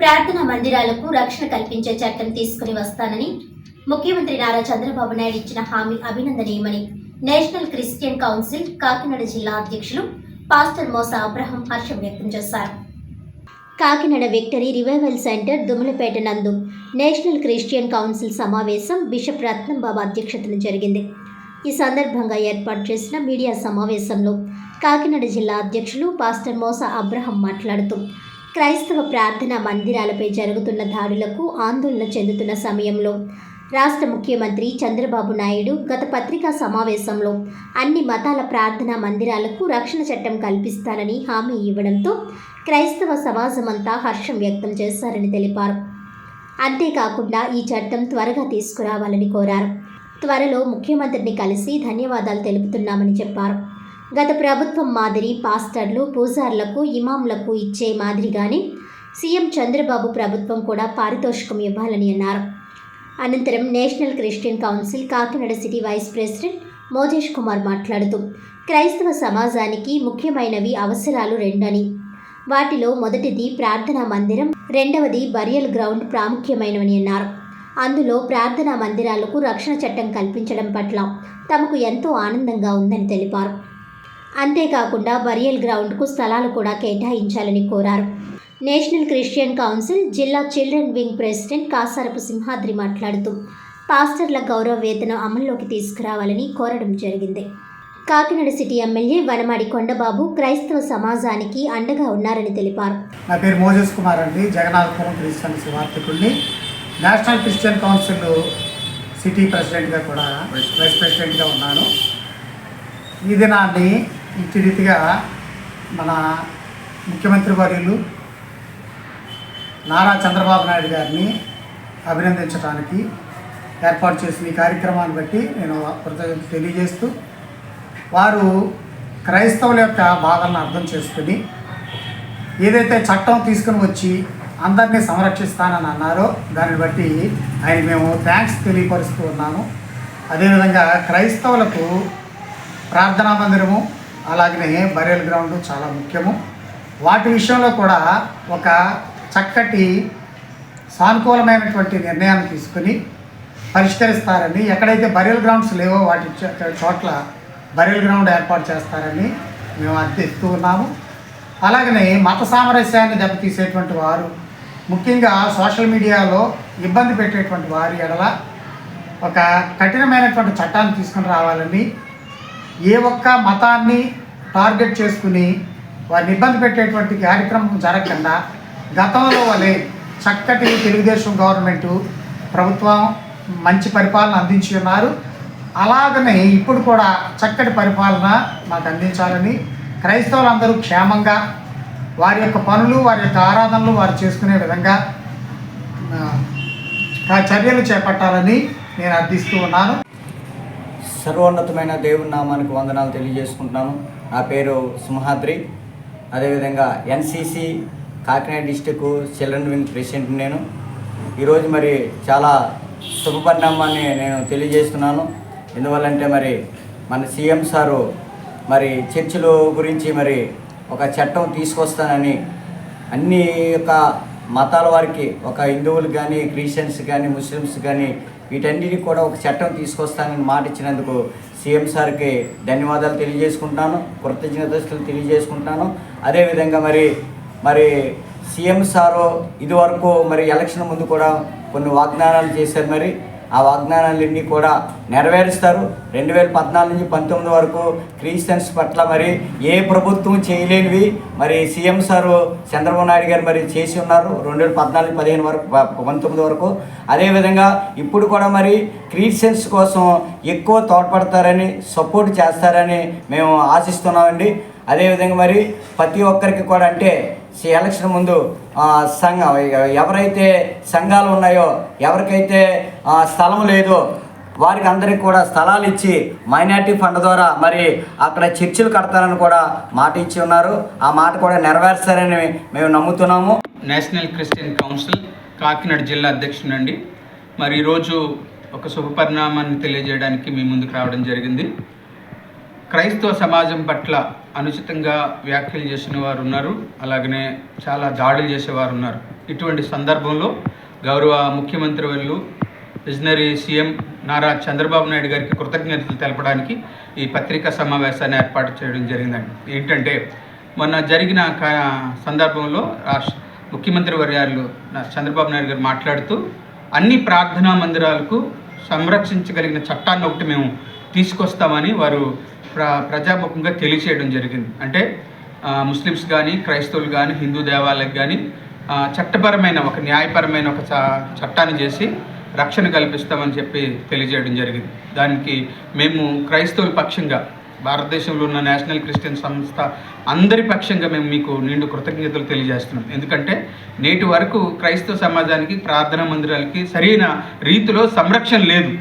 ప్రార్థనా మందిరాలకు రక్షణ కల్పించే చట్టం తీసుకుని వస్తానని ముఖ్యమంత్రి నారా చంద్రబాబు నాయుడు ఇచ్చిన హామీ అభినందనీయమని నేషనల్ క్రిస్టియన్ కౌన్సిల్ కాకినాడ జిల్లా అధ్యక్షులు పాస్టర్ మోసా అబ్రహం హర్షం వ్యక్తం చేశారు. Kakinada victory revival centre Dummalapeta నందు నేషనల్ క్రిస్టియన్ కౌన్సిల్ సమావేశం బిషప్ రత్నం బాబా అధ్యక్షతన జరిగింది. ఈ సందర్భంగా ఏర్పాటు చేసిన మీడియా సమావేశంలో కాకినాడ జిల్లా అధ్యక్షులు పాస్టర్ మోసా అబ్రహం మాట్లాడుతూ క్రైస్తవ ప్రార్థనా మందిరాలపై జరుగుతున్న దాడులకు ఆందోళన చెందుతున్న సమయంలో రాష్ట్ర ముఖ్యమంత్రి చంద్రబాబు నాయుడు గత పత్రికా సమావేశంలో అన్ని మతాల ప్రార్థనా మందిరాలకు రక్షణ చట్టం కల్పిస్తానని హామీ ఇవ్వడంతో క్రైస్తవ సమాజమంతా హర్షం వ్యక్తం చేశారని తెలిపారు. అంతేకాకుండా ఈ చట్టం త్వరగా తీసుకురావాలని కోరారు. త్వరలో ముఖ్యమంత్రిని కలిసి ధన్యవాదాలు తెలుపుతున్నామని చెప్పారు. గత ప్రభుత్వం మాదిరి పాస్టర్లు పూజార్లకు ఇమాంలకు ఇచ్చే మాదిరిగానే సీఎం చంద్రబాబు ప్రభుత్వం కూడా పారితోషికం ఇవ్వాలని అన్నారు. అనంతరం national Christian council Kakinada city vice president Mojesh Kumar మాట్లాడుతూ క్రైస్తవ సమాజానికి ముఖ్యమైనవి అవసరాలు రెండని. వాటిలో మొదటిది ప్రార్థనా మందిరం రెండవది బరియల్ గ్రౌండ్ ప్రాముఖ్యమైనవని అన్నారు. అందులో ప్రార్థనా మందిరాలకు రక్షణ చట్టం కల్పించడం పట్ల తమకు ఎంతో ఆనందంగా ఉందని తెలిపారు. అంతేకాకుండా బరియల్ గ్రౌండ్కు స్థలాలు కూడా కేటాయించాలని కోరారు. నేషనల్ క్రిస్టియన్ కౌన్సిల్ జిల్లా children wing president Kasarapu Simhadri మాట్లాడుతూ పాస్టర్ల గౌరవ వేతనం అమల్లోకి తీసుకురావాలని కోరడం జరిగింది. కాకినాడ సిటీ ఎమ్మెల్యే వనమాడి కొండబాబు క్రైస్తవ సమాజానికి అండగా ఉన్నారని తెలిపారు. నా పేరు మోజస్ కుమార్ అండి. జగన్నాథపురం క్రిస్టియన్ శివార్థికుడిని నేషనల్ క్రిస్టియన్ కౌన్సిల్ సిటీ ప్రెసిడెంట్గా కూడా వైస్ ప్రెసిడెంట్గా ఉన్నాను. ఈ దినాన్ని ఇట్టి రీతిగా మన ముఖ్యమంత్రి వర్యులు నారా చంద్రబాబు నాయుడు గారిని అభినందించడానికి ఏర్పాటు చేసిన ఈ కార్యక్రమాన్ని బట్టి నేను కృతజ్ఞత తెలియజేస్తూ వారు క్రైస్తవుల యొక్క బాధలను అర్థం చేసుకుని ఏదైతే చట్టం తీసుకుని వచ్చి అందరినీ సంరక్షిస్తానని అన్నారో దాన్ని బట్టి ఆయన మేము థ్యాంక్స్ తెలియపరుస్తూ ఉన్నాము. అదేవిధంగా క్రైస్తవులకు ప్రార్థనా మందిరము అలాగనే బరియల్ గ్రౌండ్ చాలా ముఖ్యము. వాటి విషయంలో కూడా ఒక చక్కటి సానుకూలమైనటువంటి నిర్ణయాన్ని తీసుకుని పరిష్కరిస్తారని ఎక్కడైతే బరియల్ గ్రౌండ్స్ లేవో వాటి చోట్ల బరియల్ గ్రౌండ్ ఏర్పాటు చేస్తారని మేము అర్థిస్తూ ఉన్నాము. అలాగనే మత సామరస్యాన్ని దెబ్బతీసేటువంటి వారు ముఖ్యంగా సోషల్ మీడియాలో ఇబ్బంది పెట్టేటువంటి వారి ఎడల ఒక కఠినమైనటువంటి చట్టాన్ని తీసుకుని రావాలని ఏ ఒక్క మతాన్ని టార్గెట్ చేసుకుని వారిని ఇబ్బంది పెట్టేటువంటి కార్యక్రమం జరగకుండా గతంలో వలె చక్కటి తెలుగుదేశం గవర్నమెంటు ప్రభుత్వం మంచి పరిపాలన అందించి ఉన్నారు. అలాగనే ఇప్పుడు కూడా చక్కటి పరిపాలన మాకు అందించాలని క్రైస్తవులందరూ క్షేమంగా వారి యొక్క పనులు వారి యొక్క ఆరాధనలు వారు చేసుకునే విధంగా చర్యలు చేపట్టాలని నేను అర్థిస్తూ ఉన్నాను. సర్వోన్నతమైన దేవుని నామానికి వందనాలు తెలియజేసుకుంటున్నాను. నా పేరు సింహాద్రి. అదేవిధంగా NCC Kakinada district children wing president నేను. ఈరోజు మరి చాలా శుభ పరిణామాన్ని నేను తెలియజేస్తున్నాను. ఎందువల్లంటే మరి మన సీఎం సారు మరి చర్చిల గురించి మరి ఒక చట్టం తీసుకొస్తానని అన్ని యొక్క మతాల వారికి ఒక హిందువులు కానీ క్రిస్టియన్స్ కానీ ముస్లిమ్స్ కానీ వీటన్నిటిని కూడా ఒక చట్టం తీసుకొస్తానని మాట ఇచ్చినందుకు సీఎం సార్కి ధన్యవాదాలు తెలియజేసుకుంటాను కృతజ్ఞతలు తెలియజేసుకుంటాను. అదేవిధంగా మరి మరి సీఎం సారు ఇదివరకు మరి ఎలక్షన్ ముందు కూడా కొన్ని వాగ్దానాలు చేశారు మరి. ఆ వాగ్దానాలన్నీ కూడా నెరవేరుస్తారు. రెండు వేల పద్నాలుగు నుంచి పంతొమ్మిది వరకు క్రిస్టియన్స్ పట్ల మరి ఏ ప్రభుత్వం చేయలేనివి మరి సీఎం సారు చంద్రబాబు నాయుడు గారు మరి చేసి ఉన్నారు రెండు వేల పద్నాలుగు పదిహేను వరకు పంతొమ్మిది వరకు. అదేవిధంగా ఇప్పుడు కూడా మరి క్రిస్టియన్స్ కోసం ఎక్కువ తోడ్పడతారని సపోర్ట్ చేస్తారని మేము ఆశిస్తున్నామండి. అదేవిధంగా మరి ప్రతి ఒక్కరికి కూడా అంటే ఎలక్షన్ ముందు సంఘం ఎవరైతే సంఘాలు ఉన్నాయో ఎవరికైతే స్థలం లేదో. వారికి అందరికి కూడా స్థలాలు ఇచ్చి మైనార్టీ ఫండ్ ద్వారా మరి అక్కడ చర్చిలు కడతారని కూడా మాట ఇచ్చి ఉన్నారు. ఆ మాట కూడా నెరవేర్చారని మేము నమ్ముతున్నాము. నేషనల్ క్రిస్టియన్ కౌన్సిల్ కాకినాడ జిల్లా అధ్యక్షునండి. మరి ఈరోజు ఒక శుభ పరిణామాన్ని తెలియజేయడానికి మీ ముందుకు రావడం జరిగింది. క్రైస్తవ సమాజం పట్ల అనుచితంగా వ్యాఖ్యలు చేసిన వారు ఉన్నారు. అలాగనే చాలా దాడులు చేసేవారు ఉన్నారు. ఇటువంటి సందర్భంలో గౌరవ ముఖ్యమంత్రి వాళ్ళు విజనరీ సీఎం నారా చంద్రబాబు నాయుడు గారికి కృతజ్ఞతలు తెలపడానికి ఈ పత్రికా సమావేశాన్ని ఏర్పాటు చేయడం జరిగిందండి. ఏంటంటే మొన్న జరిగిన సందర్భంలో రాష్ట్ర ముఖ్యమంత్రి వర్యాలు చంద్రబాబు నాయుడు గారు మాట్లాడుతూ అన్ని ప్రార్థనా మందిరాలకు సంరక్షించగలిగిన చట్టాన్ని ఒకటి మేము తీసుకొస్తామని వారు ప్ర ప్రజాముఖంగా తెలియచేయడం జరిగింది. అంటే ముస్లిమ్స్ కానీ క్రైస్తవులు కానీ హిందూ దేవాలయాలకు కానీ చట్టపరమైన ఒక న్యాయపరమైన ఒక చ- చట్టాన్ని చేసి రక్షణ కల్పిస్తామని చెప్పి తెలియజేయడం జరిగింది. దానికి మేము క్రైస్తవుల పక్షంగా భారతదేశంలో ఉన్న నేషనల్ క్రిస్టియన్ సంస్థ అందరి పక్షంగా మేము మీకు నిండు కృతజ్ఞతలు తెలియజేస్తున్నాం. ఎందుకంటే నేటి వరకు క్రైస్తవ సమాజానికి ప్రార్థనా మందిరాలకి సరైన రీతిలో సంరక్షణ లేదు.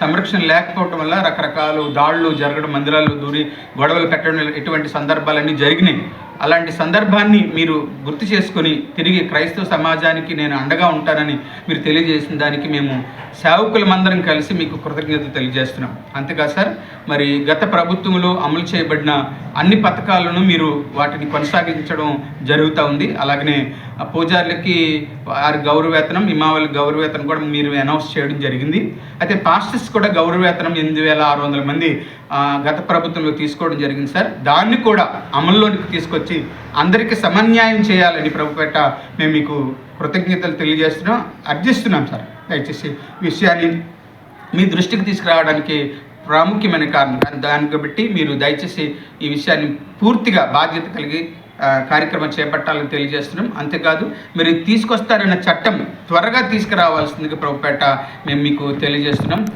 సంరక్షణ లేకపోవటం వల్ల రకరకాలు దాడులు జరగడం మందిరాల్లో దూరి గొడవలు పెట్టడం ఇటువంటి సందర్భాలన్నీ జరిగినాయి. అలాంటి సందర్భాన్ని మీరు గుర్తు చేసుకొని తిరిగి క్రైస్తవ సమాజానికి నేను అండగా ఉంటానని మీరు తెలియజేసిన దానికి మేము సేవకులమందరం కలిసి మీకు కృతజ్ఞత తెలియజేస్తున్నాం. అంతేకాదు సార్? మరి గత ప్రభుత్వంలో అమలు చేయబడిన అన్ని పథకాలను మీరు వాటిని కొనసాగించడం జరుగుతూ ఉంది. అలాగనే పూజారులకి వారి గౌరవేతనం ఇమావళి గౌరవేతనం కూడా మీరు అనౌన్స్ చేయడం జరిగింది. అయితే పాస్టర్స్ కూడా గౌరవేతనం ఎనిమిది వేల ఆరు వందల మంది గత ప్రభుత్వంలో తీసుకోవడం జరిగింది సార్. దాన్ని కూడా అమల్లోనికి తీసుకొచ్చి అందరికీ సమన్యాయం చేయాలని ప్రభుపేట మేము మీకు కృతజ్ఞతలు తెలియజేస్తున్నాం అర్జిస్తున్నాం సార్. దయచేసి విషయాన్ని మీ దృష్టికి తీసుకురావడానికి ప్రాముఖ్యమైన కారణం. దాన్ని కాబట్టి మీరు దయచేసి ఈ విషయాన్ని పూర్తిగా బాధ్యత కలిగి కార్యక్రమం చేపట్టాలని తెలియజేస్తున్నాం. అంతేకాదు మీరు తీసుకొస్తారన్న చట్టం త్వరగా తీసుకురావాల్సిందిగా ప్రభుపేట మేము మీకు తెలియజేస్తున్నాం.